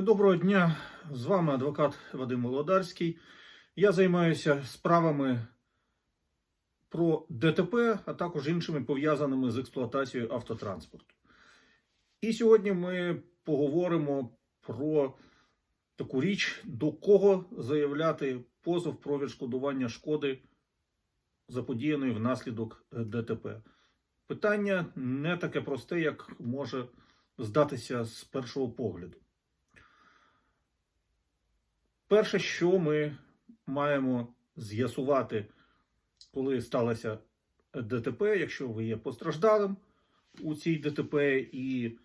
Доброго дня, з вами адвокат Вадим Володарський. Я займаюся справами про ДТП, а також іншими пов'язаними з експлуатацією автотранспорту. І сьогодні ми поговоримо про таку річ, до кого заявляти позов про відшкодування шкоди, заподіяної внаслідок е, ДТП. Питання не таке просте, як може здатися з першого погляду. Перше, що ми маємо з'ясувати, коли сталося ДТП, якщо ви є постраждалим у цій ДТП, і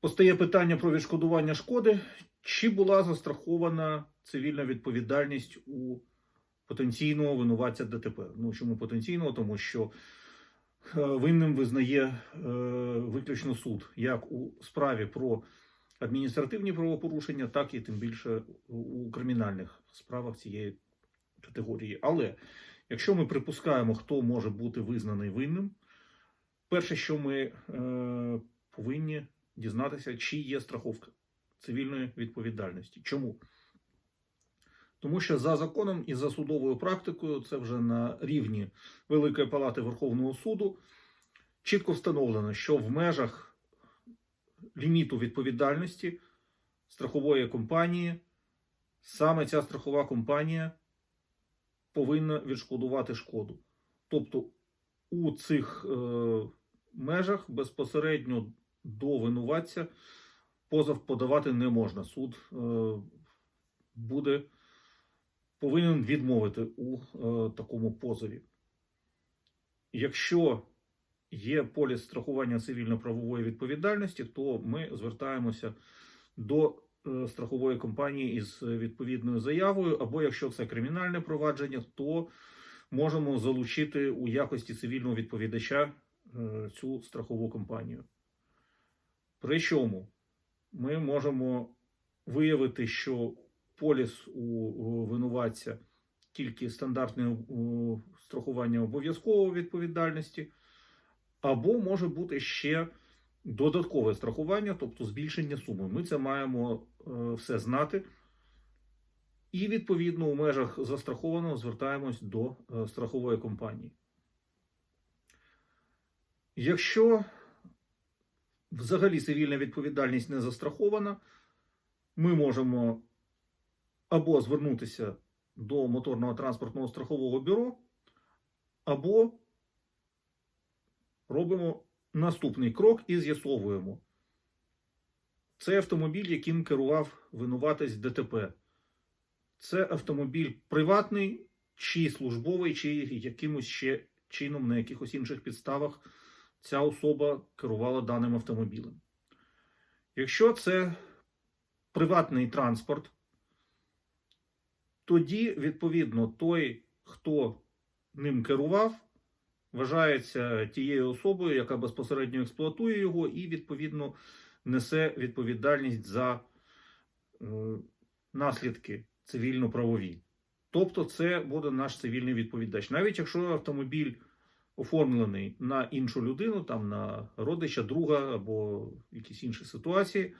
постає питання про відшкодування шкоди, чи була застрахована цивільна відповідальність у потенційного винуватця ДТП. Ну чому потенційного? Тому що е, винним визнає е, виключно суд, як у справі про адміністративні правопорушення, так і тим більше у кримінальних справах цієї категорії. Але якщо ми припускаємо, хто може бути визнаний винним, перше, що ми е, повинні дізнатися, чи є страховка цивільної відповідальності. Чому? Тому що за законом і за судовою практикою, це вже на рівні Великої Палати Верховного суду, чітко встановлено, що в межах ліміту відповідальності страхової компанії, саме ця страхова компанія повинна відшкодувати шкоду. Тобто у цих е, межах безпосередньо до винуватця позов подавати не можна. Суд е, буде повинен відмовити у е, такому позові. Якщо є поліс страхування цивільно-правової відповідальності, то ми звертаємося до е, страхової компанії із відповідною заявою, або якщо це кримінальне провадження, то можемо залучити у якості цивільного відповідача е, цю страхову компанію. Причому ми можемо виявити, що поліс у винуватця тільки стандартне страхування обов'язкової відповідальності, або може бути ще додаткове страхування, тобто збільшення суми. Ми це маємо е, все знати. І, відповідно, у межах застрахованого звертаємось до е, страхової компанії. Якщо взагалі цивільна відповідальність не застрахована, ми можемо або звернутися до моторного транспортного страхового бюро, або робимо наступний крок і з'ясовуємо. Це автомобіль, яким керував винуватець ДТП. Це автомобіль приватний, чи службовий, чи якимось ще чином на якихось інших підставах ця особа керувала даним автомобілем. Якщо це приватний транспорт, тоді, відповідно, той, хто ним керував, вважається тією особою, яка безпосередньо експлуатує його, і, відповідно, несе відповідальність за е, наслідки цивільно-правові. Тобто, це буде наш цивільний відповідач. Навіть якщо автомобіль оформлений на іншу людину, там на родича, друга або якісь інші ситуації,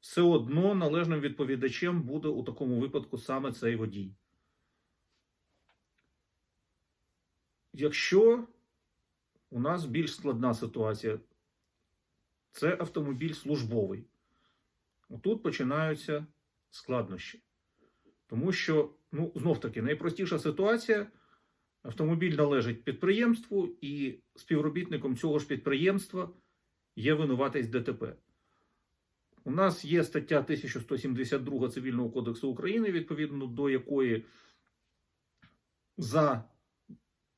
все одно належним відповідачем буде у такому випадку саме цей водій. Якщо у нас більш складна ситуація, це автомобіль службовий. Тут починаються складнощі. Тому що, ну, знов таки, найпростіша ситуація: автомобіль належить підприємству, і співробітником цього ж підприємства є винуватець ДТП. У нас є стаття 1172 Цивільного кодексу України, відповідно до якої за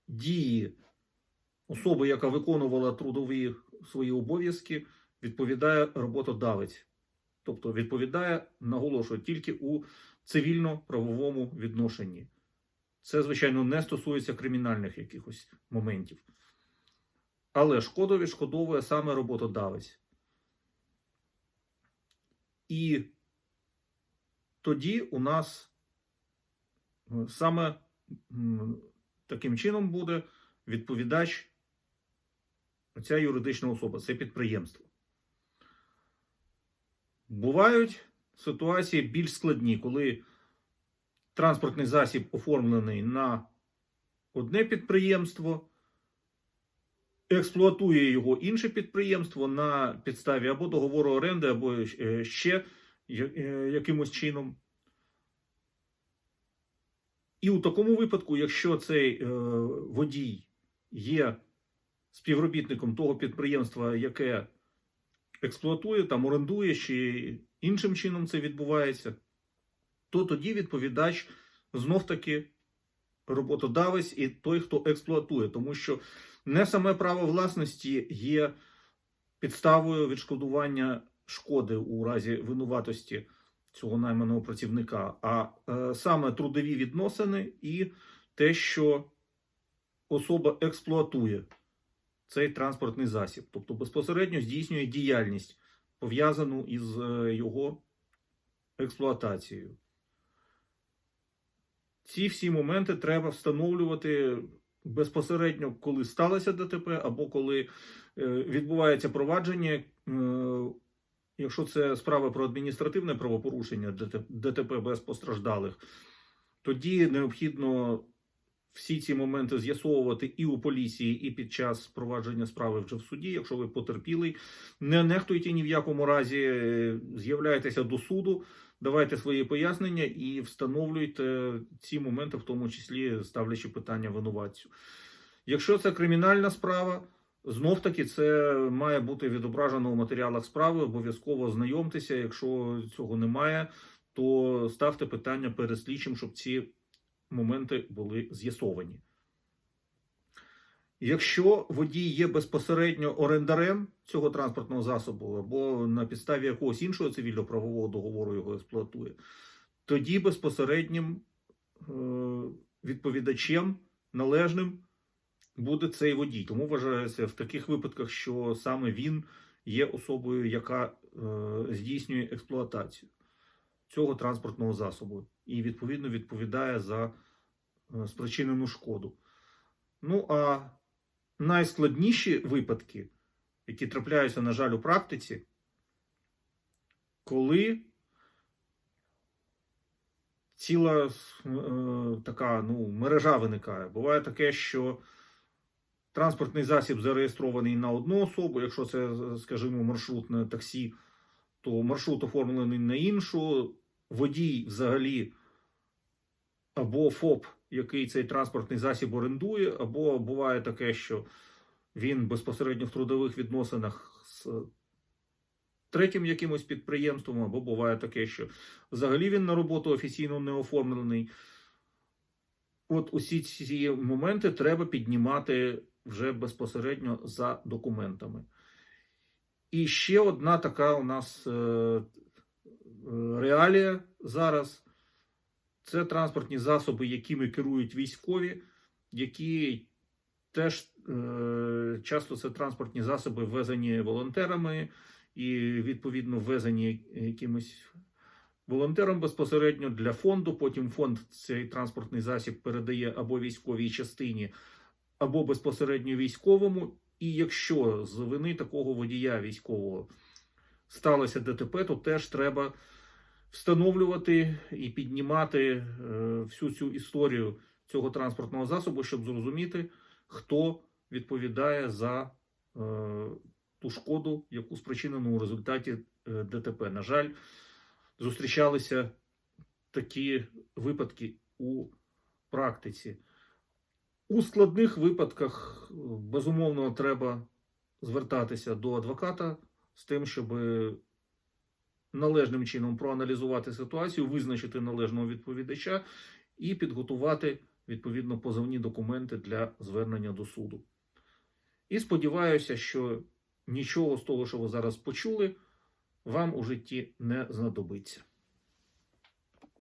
дії особи, яка виконувала трудові свої обов'язки, відповідає роботодавець. Тобто відповідає, наголошую, тільки у цивільно-правовому відношенні. Це, звичайно, не стосується кримінальних якихось моментів. Але шкоду відшкодовує саме роботодавець. І тоді у нас е, саме таким чином буде відповідач, ця юридична особа, це підприємство. Бувають ситуації більш складні, коли транспортний засіб оформлений на одне підприємство, експлуатує його інше підприємство на підставі або договору оренди, або е, ще е, якимось чином. І у такому випадку, якщо цей е, водій є співробітником того підприємства, яке експлуатує, там орендує чи іншим чином це відбувається, то тоді відповідач знов таки роботодавець і той, хто експлуатує, тому що не саме право власності є підставою відшкодування шкоди у разі винуватості цього найманого працівника, а е, саме трудові відносини і те, що особа експлуатує цей транспортний засіб, тобто безпосередньо здійснює діяльність, пов'язану із е, його експлуатацією. Ці всі моменти треба встановлювати безпосередньо, коли сталося ДТП, або коли е, відбувається провадження. е, Якщо це справа про адміністративне правопорушення ДТ- ДТП без постраждалих, тоді необхідно всі ці моменти з'ясовувати і у поліції, і під час провадження справи вже в суді. Якщо ви потерпілий, не нехтуйте ні в якому разі, з'являйтеся до суду, давайте свої пояснення і встановлюйте ці моменти, в тому числі ставлячи питання винуватцю. Якщо це кримінальна справа, знов таки це має бути відображено у матеріалах справи. Обов'язково знайомтеся. Якщо цього немає, то ставте питання перед слідчим, щоб ці моменти були з'ясовані. Якщо водій є безпосередньо орендарем цього транспортного засобу або на підставі якогось іншого цивільно-правового договору його експлуатує, тоді безпосереднім е, відповідачем належним буде цей водій. Тому вважається в таких випадках, що саме він є особою, яка е, здійснює експлуатацію цього транспортного засобу і відповідно відповідає за е, спричинену шкоду. Ну а найскладніші випадки, які трапляються, на жаль, у практиці, коли ціла е, така ну, мережа виникає. Буває таке, що транспортний засіб зареєстрований на одну особу, якщо це, скажімо, маршрутне таксі, то маршрут оформлений на іншу, водій взагалі або ФОП, який цей транспортний засіб орендує, або буває таке, що він безпосередньо в трудових відносинах з третім якимось підприємством, або буває таке, що взагалі він на роботу офіційно не оформлений. От усі ці моменти треба піднімати вже безпосередньо за документами. І ще одна така у нас е, е, реалія зараз це транспортні засоби, якими керують військові, які теж е, часто це транспортні засоби ввезені волонтерами і, відповідно, ввезені якимось волонтером безпосередньо для фонду. Потім фонд цей транспортний засіб передає або військовій частині, або безпосередньо військовому. І якщо з вини такого водія військового сталося ДТП, то теж треба встановлювати і піднімати е, всю цю історію цього транспортного засобу, щоб зрозуміти, хто відповідає за е, ту шкоду, яку спричинено у результаті е, ДТП. На жаль, зустрічалися такі випадки у практиці. У складних випадках, е, безумовно, треба звертатися до адвоката з тим, щоб належним чином проаналізувати ситуацію, визначити належного відповідача і підготувати відповідно позовні документи для звернення до суду. І сподіваюся, що нічого з того, що ви зараз почули, вам у житті не знадобиться.